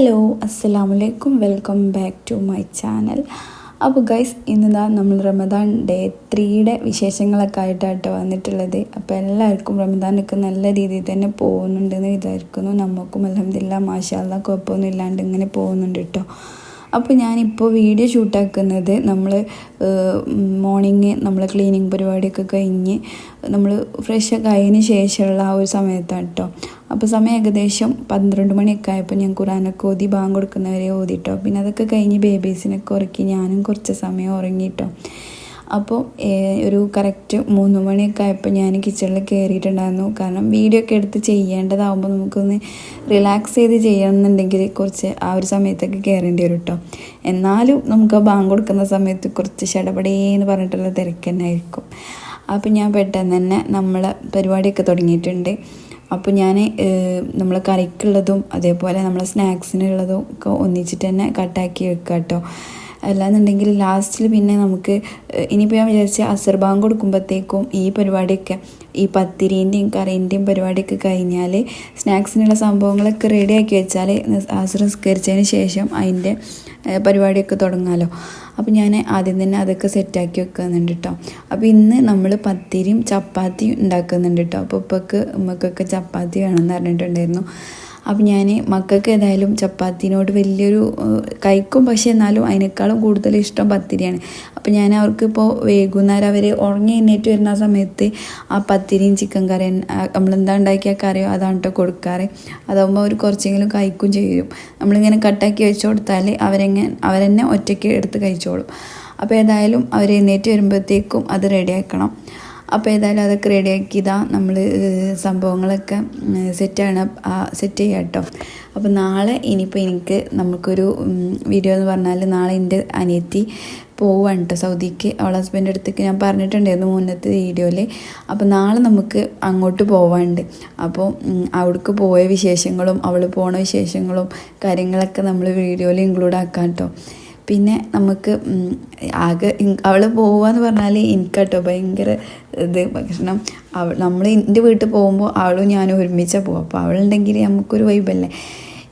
Hello അസ്സലാമു അലൈക്കും welcome back to my channel അപ്പോൾ ഗൈസ് ഇന്നിതാ നമ്മൾ റമദാൻ ഡേ ത്രീയുടെ വിശേഷങ്ങളൊക്കെ ആയിട്ടാട്ടോ വന്നിട്ടുള്ളത്. അപ്പോൾ എല്ലാവർക്കും റമദാനൊക്കെ നല്ല രീതിയിൽ തന്നെ പോകുന്നുണ്ടെന്ന് വിചാരിക്കുന്നു. നമുക്കും അലഹമില്ല മാഷാല്ല കുഴപ്പമൊന്നും ഇല്ലാണ്ട് ഇങ്ങനെ പോകുന്നുണ്ട് കേട്ടോ അപ്പോൾ ഞാനിപ്പോൾ വീഡിയോ ഷൂട്ടാക്കുന്നത് നമ്മൾ മോർണിംഗ് നമ്മൾ ക്ലീനിങ് പരിപാടിയൊക്കെ കഴിഞ്ഞ് നമ്മൾ ഫ്രഷ് ഒക്കെ ആയതിന് ശേഷമുള്ള ആ ഒരു സമയത്താണ് കേട്ടോ അപ്പോൾ സമയം ഏകദേശം പന്ത്രണ്ട് മണിയൊക്കെ ആയപ്പോൾ ഞാൻ ഖുറാനൊക്കെ ഓതി ബാങ്ക് കൊടുക്കുന്നവരെ ഓതിട്ടോ. പിന്നെ അതൊക്കെ കഴിഞ്ഞ് ബേബീസിനൊക്കെ ഉറക്കി ഞാനും കുറച്ച് സമയം ഉറങ്ങിയിട്ടോ അപ്പോൾ ഒരു കറക്റ്റ് മൂന്ന് മണിയൊക്കെ ആയപ്പോൾ ഞാൻ കിച്ചണിൽ കയറിയിട്ടുണ്ടായിരുന്നു. കാരണം വീഡിയോ ഒക്കെ എടുത്ത് ചെയ്യേണ്ടതാകുമ്പോൾ നമുക്കൊന്ന് റിലാക്സ് ചെയ്ത് ചെയ്യണമെന്നുണ്ടെങ്കിൽ കുറച്ച് ആ ഒരു സമയത്തൊക്കെ കയറേണ്ടി വരും കേട്ടോ എന്നാലും നമുക്ക് ബാങ്ക് കൊടുക്കുന്ന സമയത്ത് കുറച്ച് ഷടപടേന്ന് പറഞ്ഞിട്ടുള്ള തിരക്ക് തന്നെ ആയിരിക്കും. അപ്പോൾ ഞാൻ പെട്ടെന്ന് തന്നെ നമ്മളെ പരിപാടിയൊക്കെ തുടങ്ങിയിട്ടുണ്ട്. അപ്പോൾ ഞാൻ നമ്മൾ കറിക്കുള്ളതും അതേപോലെ നമ്മളെ സ്നാക്സിനുള്ളതും ഒക്കെ ഒന്നിച്ചിട്ട് തന്നെ കട്ടാക്കി വെക്കാം കേട്ടോ അല്ലാന്നുണ്ടെങ്കിൽ ലാസ്റ്റിൽ പിന്നെ നമുക്ക് ഇനിയിപ്പോൾ ഞാൻ വിചാരിച്ച അസർ ബാങ്ക് കൊടുക്കുമ്പോഴത്തേക്കും ഈ പരിപാടിയൊക്കെ ഈ പത്തിരീന്റെയും കറീന്റെയും പരിപാടിയൊക്കെ കഴിഞ്ഞാൽ സ്നാക്സിനുള്ള സംഭവങ്ങളൊക്കെ റെഡിയാക്കി വെച്ചാൽ അസർ നിസ്കരിച്ചതിന് ശേഷം അതിന്റെ പരിപാടിയൊക്കെ തുടങ്ങാമല്ലോ അപ്പോൾ ഞാൻ ആദ്യം തന്നെ അതൊക്കെ സെറ്റാക്കി വെക്കുന്നുണ്ട് കേട്ടോ അപ്പോൾ ഇന്ന് നമ്മൾ പത്തിരിയും ചപ്പാത്തിയും ഉണ്ടാക്കുന്നുണ്ട് കേട്ടോ അപ്പോൾ ഉപ്പക്ക് ഉമ്മക്കൊക്കെ ചപ്പാത്തി വേണമെന്ന് പറഞ്ഞിട്ടുണ്ടായിരുന്നു. അപ്പം ഞാൻ മക്കൾക്ക് ഏതായാലും ചപ്പാത്തിനോട് വലിയൊരു കഴിക്കും. പക്ഷേ എന്നാലും അതിനേക്കാളും കൂടുതൽ ഇഷ്ടം പത്തിരിയാണ്. അപ്പം ഞാൻ അവർക്ക് ഇപ്പോൾ വൈകുന്നേരം അവർ ഉറങ്ങി എണ്ണേറ്റ് വരുന്ന സമയത്ത് ആ പത്തിരിയും ചിക്കൻ കറി നമ്മളെന്താ ഉണ്ടാക്കിയ കറിയോ അതാണ് കേട്ടോ കൊടുക്കാറ്. അതാകുമ്പോൾ അവർ കുറച്ചെങ്കിലും കഴിക്കും ചെയ്യും. നമ്മളിങ്ങനെ കട്ടാക്കി വെച്ച് കൊടുത്താൽ അവരെങ്ങനെ അവരെന്നെ ഒറ്റയ്ക്ക് എടുത്ത് കഴിച്ചോളും. അപ്പോൾ ഏതായാലും അവർ എഴുന്നേറ്റ് വരുമ്പോഴത്തേക്കും അത് റെഡിയാക്കണം അപ്പോൾ ഏതായാലും അതൊക്കെ റെഡിയാക്കി ഇതാ നമ്മൾ സംഭവങ്ങളൊക്കെ സെറ്റാണ്. സെറ്റ് ചെയ്യാം കേട്ടോ അപ്പോൾ നാളെ ഇനിയിപ്പോൾ എനിക്ക് നമുക്കൊരു വീഡിയോ എന്ന് പറഞ്ഞാൽ നാളെ എന്റെ അനിയത്തി പോവാണ് കേട്ടോ സൗദിക്ക്. അവളെ ഹസ്ബൻഡ് അടുത്തേക്ക് ഞാൻ പറഞ്ഞിട്ടുണ്ടായിരുന്നു മുന്നത്തെ വീഡിയോയിൽ അപ്പോൾ നാളെ നമുക്ക് അങ്ങോട്ട് പോവാണ്ട്. അപ്പോൾ അവിടേക്ക് പോയ വിശേഷങ്ങളും അവൾ പോണ വിശേഷങ്ങളും കാര്യങ്ങളൊക്കെ നമ്മൾ വീഡിയോയിൽ ഇൻക്ലൂഡ് ആക്കാം കേട്ടോ പിന്നെ നമുക്ക് ആകെ അവൾ പോവാന്ന് പറഞ്ഞാൽ എനിക്കട്ടോ ഭയങ്കര ഇത്. ഭക്ഷണം അവൾ നമ്മൾ എന്റെ വീട്ടിൽ പോകുമ്പോൾ അവളും ഞാനും ഒരുമിച്ചാണ് പോകും അപ്പോൾ അവളുണ്ടെങ്കിൽ നമുക്കൊരു വൈബല്ലേ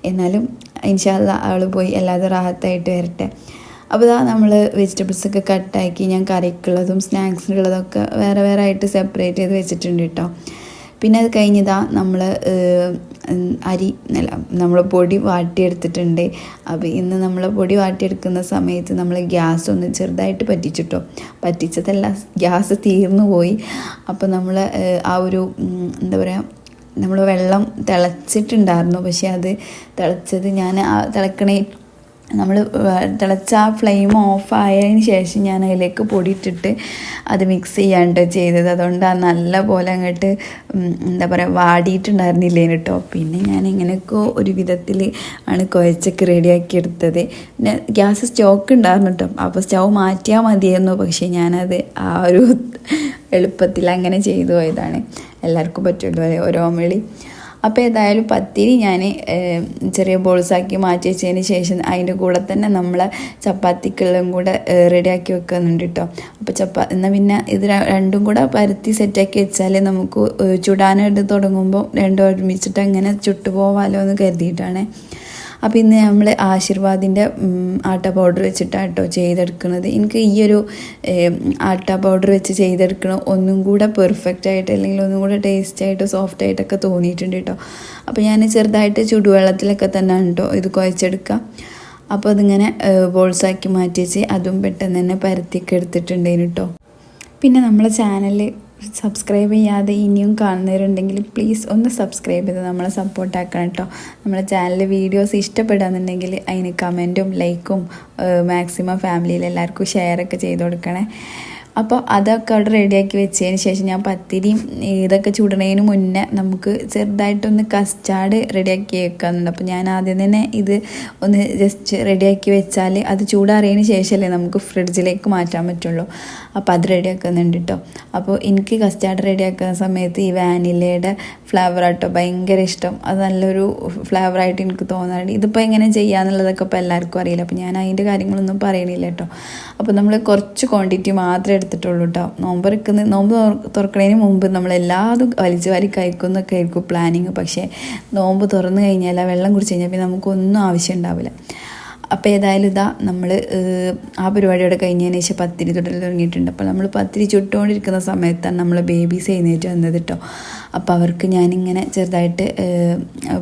എന്നാലും ഇൻഷാല്ല അവൾ പോയി അല്ലാതെ റാഹത്തായിട്ട് വരട്ടെ. അപ്പോൾ ഇതാ നമ്മൾ വെജിറ്റബിൾസൊക്കെ കട്ടാക്കി ഞാൻ കറിക്കുള്ളതും സ്നാക്സിനുള്ളതൊക്കെ വേറെ വേറെ ആയിട്ട് സെപ്പറേറ്റ് ചെയ്ത് വെച്ചിട്ടുണ്ട് കേട്ടോ പിന്നെ അത് കഴിഞ്ഞതാ നമ്മൾ അരി അല്ല നമ്മൾ പൊടി വാട്ടിയെടുത്തിട്ടുണ്ട്. അപ്പോൾ ഇന്ന് നമ്മൾ പൊടി വാട്ടിയെടുക്കുന്ന സമയത്ത് നമ്മൾ ഗ്യാസ് ഒന്ന് ചെറുതായിട്ട് പറ്റിച്ചിട്ടോ? പറ്റിച്ചതല്ല ഗ്യാസ് തീർന്നു പോയി. അപ്പോൾ നമ്മൾ ആ ഒരു എന്താ പറയുക നമ്മൾ വെള്ളം തിളച്ചിട്ടുണ്ടായിരുന്നു. പക്ഷേ അത് തിളച്ചത് ഞാൻ ആ തിളക്കണേ നമ്മൾ തിളച്ച ആ ഫ്ലെയിം ഓഫ് ആയതിന് ശേഷം ഞാൻ അതിലേക്ക് പൊടിയിട്ടിട്ട് അത് മിക്സ് ചെയ്യാണ്ട് ചെയ്തത്. അതുകൊണ്ട് ആ നല്ല പോലെ അങ്ങോട്ട് എന്താ പറയുക വാടിയിട്ടുണ്ടായിരുന്നില്ലേ കേട്ടോ പിന്നെ ഞാൻ ഇങ്ങനെയൊക്കെ ഒരു വിധത്തിൽ ആണ് കുഴച്ചൊക്കെ റെഡിയാക്കി എടുത്തത്. പിന്നെ ഗ്യാസ് സ്റ്റോക്ക് ഉണ്ടായിരുന്നു കേട്ടോ അപ്പോൾ സ്റ്റൗ മാറ്റിയാൽ മതിയായിരുന്നു. പക്ഷേ ഞാനത് ആ ഒരു എളുപ്പത്തിൽ അങ്ങനെ ചെയ്തു പോയതാണ്. എല്ലാവർക്കും പറ്റുമല്ലോ ഓരോ മിളി അപ്പോൾ ഏതായാലും പത്തിരി ഞാൻ ചെറിയ ബോൾസാക്കി മാറ്റി വെച്ചതിന് ശേഷം അതിന്റെ കൂടെ തന്നെ നമ്മൾ ചപ്പാത്തിക്കുള്ളും കൂടെ റെഡിയാക്കി വെക്കുന്നുണ്ട് കേട്ടോ അപ്പോൾ ചപ്പാ എന്നാൽ പിന്നെ ഇത് രണ്ടും കൂടെ പരത്തി സെറ്റാക്കി വെച്ചാൽ നമുക്ക് ചുടാനായിട്ട് തുടങ്ങുമ്പോൾ രണ്ടും ഒരുമിച്ചിട്ട് അങ്ങനെ ചുട്ടുപോവാലോ എന്ന് കരുതിയിട്ടാണ്. അപ്പോൾ ഇന്ന് നമ്മൾ ആശീർവാദിന്റെ ആട്ട പൗഡർ വെച്ചിട്ടാണ് കേട്ടോ ചെയ്തെടുക്കുന്നത്. എനിക്ക് ഈ ഒരു ആട്ട പൗഡർ വെച്ച് ചെയ്തെടുക്കണം ഒന്നും കൂടെ പെർഫെക്റ്റ് ആയിട്ട് അല്ലെങ്കിൽ ഒന്നും കൂടെ ടേസ്റ്റ് ആയിട്ട് സോഫ്റ്റ് ആയിട്ടൊക്കെ തോന്നിയിട്ടുണ്ട് കേട്ടോ അപ്പോൾ ഞാൻ ചെറുതായിട്ട് ചുടുവെള്ളത്തിലൊക്കെ തന്നെ കേട്ടോ ഇത് കുഴച്ചെടുക്കുക അപ്പോൾ അതിങ്ങനെ ബോൾസാക്കി മാറ്റി വെച്ച് അതും പെട്ടെന്ന് തന്നെ പരത്തിയൊക്കെ എടുത്തിട്ടുണ്ടേനു കേട്ടോ പിന്നെ നമ്മളെ ചാനൽ സബ്സ്ക്രൈബ് ചെയ്യാതെ ഇനിയും കാണുന്നവരുണ്ടെങ്കിൽ പ്ലീസ് ഒന്ന് സബ്സ്ക്രൈബ് ചെയ്ത് നമ്മളെ സപ്പോർട്ടാക്കണം കേട്ടോ. നമ്മളെ ചാനലിലെ വീഡിയോസ് ഇഷ്ടപ്പെടുകയെന്നുണ്ടെങ്കിൽ അതിന് കമന്റും ലൈക്കും മാക്സിമം ഫാമിലിയിൽ എല്ലാവർക്കും ഷെയറൊക്കെ ചെയ്ത് കൊടുക്കണേ. അപ്പോൾ അതൊക്കെ അവിടെ റെഡിയാക്കി വെച്ചതിന് ശേഷം ഞാൻ പത്തിരിയും ഇതൊക്കെ ചുടണതിന് മുന്നേ നമുക്ക് ചെറുതായിട്ടൊന്ന് കസ്റ്റാർഡ് റെഡിയാക്കി വെക്കാറുണ്ട് അപ്പോൾ ഞാൻ ആദ്യം തന്നെ ഇത് ഒന്ന് ജസ്റ്റ് റെഡിയാക്കി വെച്ചാൽ അത് ചൂടാറിയതിന് ശേഷമല്ലേ നമുക്ക് ഫ്രിഡ്ജിലേക്ക് മാറ്റാൻ പറ്റുള്ളൂ. അപ്പോൾ അത് റെഡിയാക്കുന്നുണ്ട് കേട്ടോ അപ്പോൾ എനിക്ക് കസ്റ്റാർഡ് റെഡിയാക്കുന്ന സമയത്ത് ഈ വാനിലയുടെ ഫ്ലേവർ ആട്ടോ ഭയങ്കര ഇഷ്ടം. അത് നല്ലൊരു ഫ്ലേവറായിട്ട് എനിക്ക് തോന്നാറുണ്ട്. ഇതിപ്പോൾ എങ്ങനെ ചെയ്യാന്നുള്ളതൊക്കെ ഇപ്പോൾ എല്ലാവർക്കും അറിയില്ല. അപ്പോൾ ഞാൻ അതിന്റെ കാര്യങ്ങളൊന്നും പറയണില്ല കേട്ടോ അപ്പോൾ നമ്മൾ കുറച്ച് ക്വാണ്ടിറ്റി മാത്രം എടുത്തിട്ടുള്ളൂ കേട്ടോ നോമ്പ് തുറക്കുന്ന നോമ്പ് തുറക്കുന്നതിന് മുമ്പ് നമ്മൾ എല്ലാതും വലിച്ചു വാരി കഴിക്കുന്നൊക്കെ ആയിരിക്കും പ്ലാനിങ് പക്ഷേ നോമ്പ് തുറന്നു കഴിഞ്ഞാൽ വെള്ളം കുടിച്ച് കഴിഞ്ഞാൽ പിന്നെ നമുക്കൊന്നും ആവശ്യം ഉണ്ടാവില്ല അപ്പോൾ ഏതായാലും ഇതാ നമ്മൾ ആ പരിപാടിയോടെ കഴിഞ്ഞതിന് ശേഷം പത്തിരി തൊട്ടിൽ തുടങ്ങിയിട്ടുണ്ട്. അപ്പോൾ നമ്മൾ പത്തിരി ചുട്ടുകൊണ്ടിരിക്കുന്ന സമയത്താണ് നമ്മൾ ബേബീസ് എഴുന്നേറ്റ് വന്നത് കേട്ടോ അപ്പോൾ അവർക്ക് ഞാനിങ്ങനെ ചെറുതായിട്ട്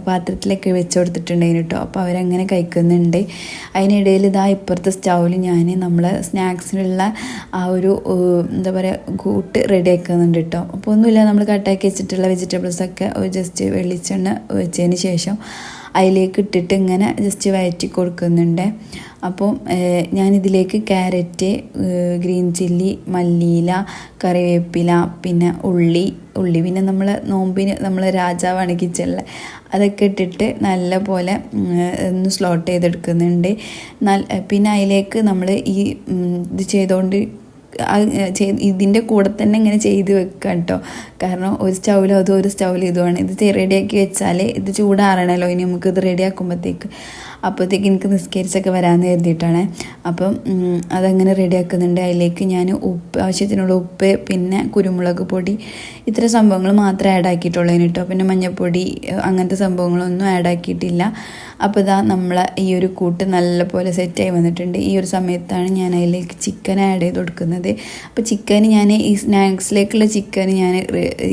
പാത്രത്തിലൊക്കെ വെച്ച് കൊടുത്തിട്ടുണ്ടായിരുന്നു കേട്ടോ അപ്പോൾ അവരങ്ങനെ കഴിക്കുന്നുണ്ട്. അതിനിടയിൽ ഇതാ ഇപ്പുറത്തെ സ്റ്റൗവിൽ ഞാൻ നമ്മൾ സ്നാക്സിനുള്ള ആ ഒരു എന്താ പറയുക കൂട്ട് റെഡി ആക്കുന്നുണ്ട് കേട്ടോ അപ്പോൾ ഒന്നുമില്ല നമ്മൾ കട്ടാക്കി വെച്ചിട്ടുള്ള വെജിറ്റബിൾസൊക്കെ ജസ്റ്റ് വെളിച്ചെണ്ണ വെച്ചതിന് ശേഷം അതിലേക്ക് ഇട്ടിട്ട് ഇങ്ങനെ ജസ്റ്റ് വയറ്റി കൊടുക്കുന്നുണ്ട്. അപ്പോൾ ഞാനിതിലേക്ക് ക്യാരറ്റ് ഗ്രീൻ ചില്ലി മല്ലിയില കറിവേപ്പില പിന്നെ ഉള്ളി ഉള്ളി പിന്നെ നമ്മൾ നോമ്പിന് നമ്മൾ രാജാവാണ് കിച്ചണിൽ അതൊക്കെ ഇട്ടിട്ട് നല്ല പോലെ ഒന്ന് സ്ലോട്ട് ചെയ്തെടുക്കുന്നുണ്ട്. പിന്നെ അതിലേക്ക് നമ്മൾ ഈ ഇത് ചെയ്തുകൊണ്ട് ഇതിന്റെ കൂടെ തന്നെ ഇങ്ങനെ ചെയ്ത് വെക്കുക കേട്ടോ കാരണം ഒരു സ്റ്റൗവിലും അതും ഒരു സ്റ്റൗവിലും ഇതുമാണ്. ഇത് റെഡിയാക്കി വെച്ചാൽ ഇത് ചൂടാറണല്ലോ. ഇനി നമുക്ക് ഇത് റെഡിയാക്കുമ്പോഴത്തേക്ക് അപ്പോഴത്തേക്ക് എനിക്ക് നിസ്കരിച്ചൊക്കെ വരാമെന്ന് കരുതിയിട്ടാണ്. അപ്പം അതങ്ങനെ റെഡിയാക്കുന്നുണ്ട്. അതിലേക്ക് ഞാൻ ഉപ്പ് ആവശ്യത്തിനുള്ള ഉപ്പ് പിന്നെ കുരുമുളക് പൊടി ഇത്ര സംഭവങ്ങൾ മാത്രമേ ആഡ് ആക്കിയിട്ടുള്ളൂ കേട്ടോ പിന്നെ മഞ്ഞൾപ്പൊടി അങ്ങനത്തെ സംഭവങ്ങളൊന്നും ആഡ് ആക്കിയിട്ടില്ല. അപ്പോൾ ഇതാ നമ്മളെ ഈ ഒരു കൂട്ട് നല്ലപോലെ സെറ്റായി വന്നിട്ടുണ്ട്. ഈ ഒരു സമയത്താണ് ഞാൻ അതിലേക്ക് ചിക്കൻ ആഡ് ചെയ്ത് കൊടുക്കുന്നത്. അപ്പോൾ ചിക്കൻ ഞാൻ ഈ സ്നാക്സിലേക്കുള്ള ചിക്കൻ ഞാൻ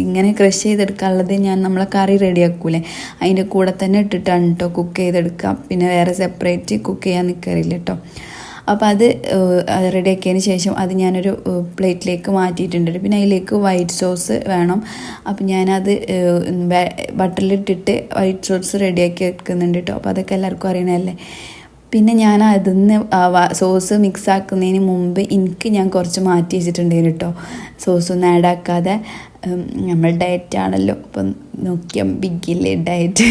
ഇങ്ങനെ ക്രഷ് ചെയ്തെടുക്കാനുള്ളത് ഞാൻ നമ്മളെ കറി റെഡിയാക്കൂലേ അതിന്റെ കൂടെ തന്നെ ഇട്ടിട്ടാണ് കേട്ടോ കുക്ക് ചെയ്തെടുക്കുക. പിന്നെ വേറെ സെപ്പറേറ്റ് കുക്ക് ചെയ്യാൻ നിൽക്കാറില്ല കേട്ടോ അപ്പോൾ അത് റെഡിയാക്കിയതിന് ശേഷം അത് ഞാനൊരു പ്ലേറ്റിലേക്ക് മാറ്റിയിട്ടുണ്ട്. പിന്നെ അതിലേക്ക് വൈറ്റ് സോസ് വേണം. അപ്പം ഞാനത് ബട്ടറിലിട്ടിട്ട് വൈറ്റ് സോസ് റെഡിയാക്കി വെക്കുന്നുണ്ട് കേട്ടോ അപ്പോൾ അതൊക്കെ എല്ലാവർക്കും അറിയണമല്ലേ പിന്നെ ഞാൻ അതിന്ന് സോസ് മിക്സ് ആക്കുന്നതിന് മുമ്പ് എനിക്ക് ഞാൻ കുറച്ച് മാറ്റി വെച്ചിട്ടുണ്ടായിരുന്നു കേട്ടോ സോസ് ഒന്നും ആഡ് ആക്കാതെ നമ്മൾ ഡയറ്റ് ആണല്ലോ. അപ്പം നോക്കിയാൽ ബിഗില്ലേ ഡയറ്റ്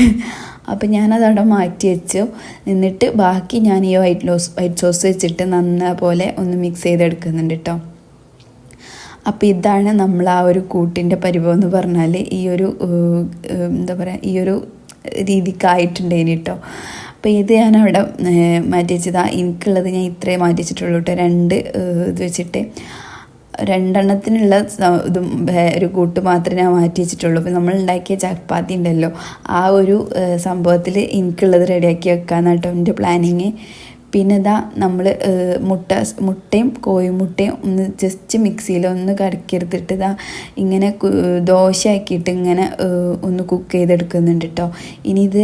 അപ്പം ഞാനത് അവിടെ മാറ്റി വെച്ചു എന്നിട്ട് ബാക്കി ഞാൻ ഈ വൈറ്റ് ലോസ് വൈറ്റ് സോസ് വെച്ചിട്ട് നന്ന പോലെ ഒന്ന് മിക്സ് ചെയ്തെടുക്കുന്നുണ്ട് കേട്ടോ അപ്പോൾ ഇതാണ് നമ്മൾ ആ ഒരു കൂട്ടിന്റെ പരിഭവം എന്ന് പറഞ്ഞാൽ ഈ ഒരു എന്താ പറയുക ഈ ഒരു രീതിക്കായിട്ടുണ്ടേനി കേട്ടോ അപ്പോൾ ഇത് ഞാൻ അവിടെ മാറ്റി വെച്ചതാ എനിക്കുള്ളത് ഞാൻ ഇത്രേ മാറ്റി വെച്ചിട്ടുള്ളൂ കേട്ടോ രണ്ട് ഇത് വെച്ചിട്ട്. രണ്ടെണ്ണത്തിനുള്ള ഇതും ഒരു കൂട്ട് മാത്രമേ ഞാൻ മാറ്റി വെച്ചിട്ടുള്ളൂ. അപ്പോൾ നമ്മൾ ഉണ്ടാക്കിയ ചപ്പാത്തി ഉണ്ടല്ലോ. ആ ഒരു സംഭവത്തിൽ എനിക്കുള്ളത് റെഡിയാക്കി വെക്കാമെന്നാട്ടോ എന്റെ പ്ലാനിങ് പിന്നെ ഇതാ നമ്മൾ മുട്ട മുട്ടയും കോഴിമുട്ടയും ഒന്ന് ജസ്റ്റ് മിക്സിയിലൊന്ന് കടക്കിയെടുത്തിട്ട് ഇതാ ഇങ്ങനെ ദോശ ദോശയാക്കിയിട്ട് ഇങ്ങനെ ഒന്ന് കുക്ക് ചെയ്തെടുക്കുന്നുണ്ട് കേട്ടോ ഇനി ഇത്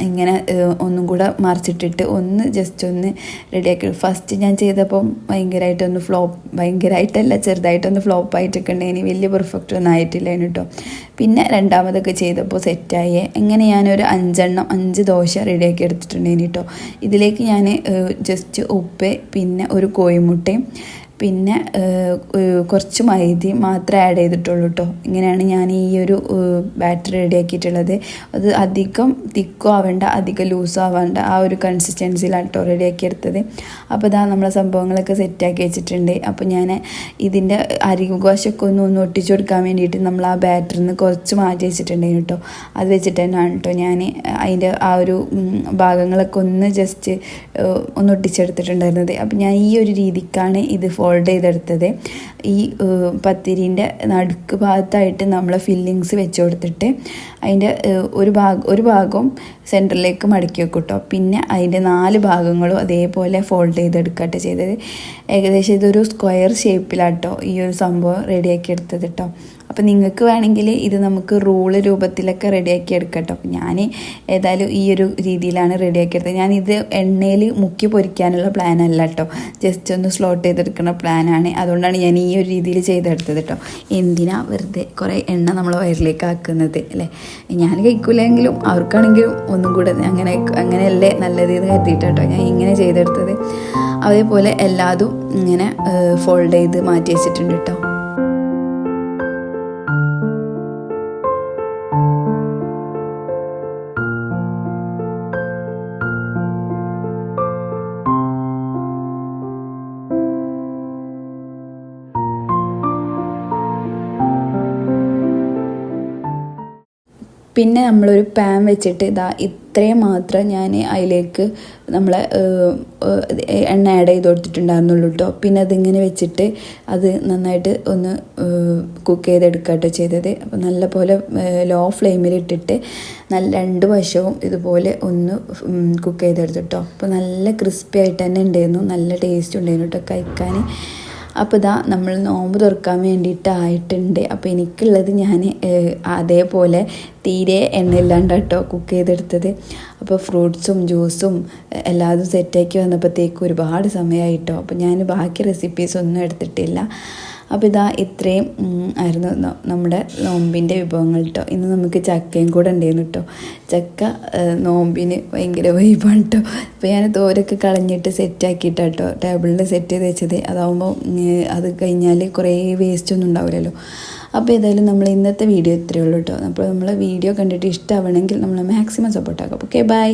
ഇങ്ങനെ ഒന്നും കൂടെ മറിച്ചിട്ടിട്ട് ഒന്ന് ജസ്റ്റ് ഒന്ന് റെഡിയാക്കി ഫസ്റ്റ് ഞാൻ ചെയ്തപ്പം ഭയങ്കരമായിട്ടൊന്ന് ഫ്ലോപ്പ് ഭയങ്കരമായിട്ടല്ല ചെറുതായിട്ടൊന്ന് ഫ്ലോപ്പ് ആയിട്ടൊക്കെ ഉണ്ടെങ്കിൽ വലിയ പെർഫെക്റ്റ് ഒന്നും ആയിട്ടില്ല കേട്ടോ പിന്നെ രണ്ടാമതൊക്കെ ചെയ്തപ്പോൾ സെറ്റായി ഇങ്ങനെ ഞാനൊരു അഞ്ചെണ്ണം അഞ്ച് ദോശ റെഡിയാക്കി എടുത്തിട്ടുണ്ടേനി കേട്ടോ ഇതിലേക്ക് ഞാൻ ജസ്റ്റ് ഉപ്പ് പിന്നെ ഒരു കോഴിമുട്ടയും പിന്നെ കുറച്ച് മൈദയും മാത്രമേ ആഡ് ചെയ്തിട്ടുള്ളൂ കേട്ടോ ഇങ്ങനെയാണ് ഞാൻ ഈ ഒരു ബാറ്റർ റെഡിയാക്കിയിട്ടുള്ളത് അത് അധികം തിക്കോ ആവേണ്ട അധികം ലൂസോ ആവേണ്ട. ആ ഒരു കൺസിസ്റ്റൻസിയിലാണ് കേട്ടോ റെഡിയാക്കി എടുത്തത്. അപ്പോൾ ഇതാ നമ്മളെ സംഭവങ്ങളൊക്കെ സെറ്റാക്കി വെച്ചിട്ടുണ്ട്. അപ്പോൾ ഞാൻ ഇതിന്റെ അരികുവശമൊക്കെ ഒന്ന് ഒന്ന് ഒട്ടിച്ചു കൊടുക്കാൻ വേണ്ടിയിട്ട് നമ്മൾ ആ ബാറ്ററിൽ നിന്ന് കുറച്ച് മാറ്റി വെച്ചിട്ടുണ്ടായിരുന്നു കേട്ടോ അത് വെച്ചിട്ട് തന്നെയാണ് കേട്ടോ ഞാൻ അതിന്റെ ആ ഒരു ഭാഗങ്ങളൊക്കെ ഒന്ന് ജസ്റ്റ് ഒന്ന് ഒട്ടിച്ചെടുത്തിട്ടുണ്ടായിരുന്നത് അപ്പോൾ ഞാൻ ഈ ഒരു രീതിക്കാണ് ഇത് ഫോൾഡ് ചെയ്തെടുത്തത്. ഈ പത്തിരിന്റെ നടുക്ക് ഭാഗത്തായിട്ട് നമ്മൾ ഫില്ലിങ്സ് വെച്ച് കൊടുത്തിട്ട് അതിന്റെ ഒരു ഭാഗം ഒരു ഭാഗവും സെന്ററിലേക്ക് മടക്കി വെക്കും കേട്ടോ പിന്നെ അതിന്റെ നാല് ഭാഗങ്ങളും അതേപോലെ ഫോൾഡ് ചെയ്തെടുക്കട്ടെ ചെയ്തത്. ഏകദേശം ഇതൊരു സ്ക്വയർ ഷേപ്പിലാട്ടോ ഈ ഒരു സംഭവം റെഡിയാക്കി എടുത്തത് കേട്ടോ അപ്പം നിങ്ങൾക്ക് വേണമെങ്കിൽ ഇത് നമുക്ക് റൂൾ രൂപത്തിലൊക്കെ റെഡിയാക്കി എടുക്കാം കേട്ടോ. അപ്പം ഞാൻ ഏതായാലും ഈ ഒരു രീതിയിലാണ് റെഡിയാക്കി എടുത്തത്. ഞാൻ ഇത് എണ്ണയിൽ മുക്കി പൊരിക്കാനുള്ള പ്ലാൻ അല്ല കേട്ടോ. ജസ്റ്റ് ഒന്ന് സ്ലോട്ട് ചെയ്തെടുക്കുന്ന പ്ലാനാണ് അതുകൊണ്ടാണ് ഞാൻ ഈ ഒരു രീതിയിൽ ചെയ്തെടുത്തത് കേട്ടോ. എന്തിനാ വെറുതെ കുറേ എണ്ണ നമ്മൾ വയറിലേക്ക് ആക്കുന്നത് അല്ലേ? ഞാൻ കഴിക്കൂലെങ്കിലും അവർക്കാണെങ്കിലും ഒന്നും കൂടെ അങ്ങനെ അങ്ങനെയല്ലേ നല്ലത് എന്ന് കരുതിയിട്ടോ ഞാൻ ഇങ്ങനെ ചെയ്തെടുത്തത്. അതേപോലെ എല്ലാതും ഇങ്ങനെ ഫോൾഡ് ചെയ്ത് മാറ്റി വെച്ചിട്ടുണ്ട് കേട്ടോ. പിന്നെ നമ്മളൊരു പാൻ വെച്ചിട്ട് ഇതാ ഇത്രയും മാത്രം ഞാൻ അതിലേക്ക് നമ്മൾ എണ്ണ ആഡ് ചെയ്ത് കൊടുത്തിട്ടുണ്ടായിരുന്നുള്ളൂ കേട്ടോ പിന്നെ അതിങ്ങനെ വെച്ചിട്ട് അത് നന്നായിട്ട് ഒന്ന് കുക്ക് ചെയ്തെടുക്കുക കേട്ടോ ചെയ്തത്. അപ്പോൾ നല്ല പോലെ ലോ ഫ്ലെയിമിൽ ഇട്ടിട്ട് നല്ല രണ്ട് വശവും ഇതുപോലെ ഒന്ന് കുക്ക് ചെയ്തെടുത്തു കേട്ടോ അപ്പോൾ നല്ല ക്രിസ്പി ആയിട്ട് തന്നെ ഉണ്ടായിരുന്നു. നല്ല ടേസ്റ്റ് ഉണ്ടായിരുന്നു കേട്ടോ കഴിക്കാൻ അപ്പോൾ ഇതാ നമ്മൾ നോമ്പ് തുറക്കാൻ വേണ്ടിയിട്ടായിട്ടുണ്ട്. അപ്പോൾ എനിക്കുള്ളത് ഞാൻ അതേപോലെ തീരെ എണ്ണയില്ലാണ്ട് കേട്ടോ കുക്ക് ചെയ്തെടുത്തത്. അപ്പോൾ ഫ്രൂട്ട്സും ജ്യൂസും എല്ലാതും സെറ്റാക്കി വന്നപ്പോഴത്തേക്കും ഒരുപാട് സമയമായിട്ടോ അപ്പോൾ ഞാൻ ബാക്കി റെസിപ്പീസ് ഒന്നും എടുത്തിട്ടില്ല. അപ്പോൾ ഇതാ ഇത്രയും ആയിരുന്നു നമ്മുടെ നോമ്പിന്റെ വിഭവങ്ങൾ കേട്ടോ ഇന്ന് നമുക്ക് ചക്കയും കൂടെ ഉണ്ടായിരുന്നു കേട്ടോ ചക്ക നോമ്പിന് ഭയങ്കര വൈബാണ് കേട്ടോ അപ്പോൾ ഞാൻ തോരൊക്കെ കളഞ്ഞിട്ട് സെറ്റാക്കിയിട്ടാണ് കേട്ടോ ടേബിളിൽ സെറ്റ് ചെയ്ത് വെച്ചത്. അതാവുമ്പോൾ അത് കഴിഞ്ഞാൽ കുറേ വേസ്റ്റ് ഒന്നും ഉണ്ടാവില്ലല്ലോ അപ്പോൾ ഏതായാലും നമ്മൾ ഇന്നത്തെ വീഡിയോ ഇത്രയേ ഉള്ളൂ കേട്ടോ അപ്പോൾ നമ്മൾ വീഡിയോ കണ്ടിട്ട് ഇഷ്ടമാവണമെങ്കിൽ നമ്മൾ മാക്സിമം സപ്പോർട്ടാക്കാം ഓക്കെ ബൈ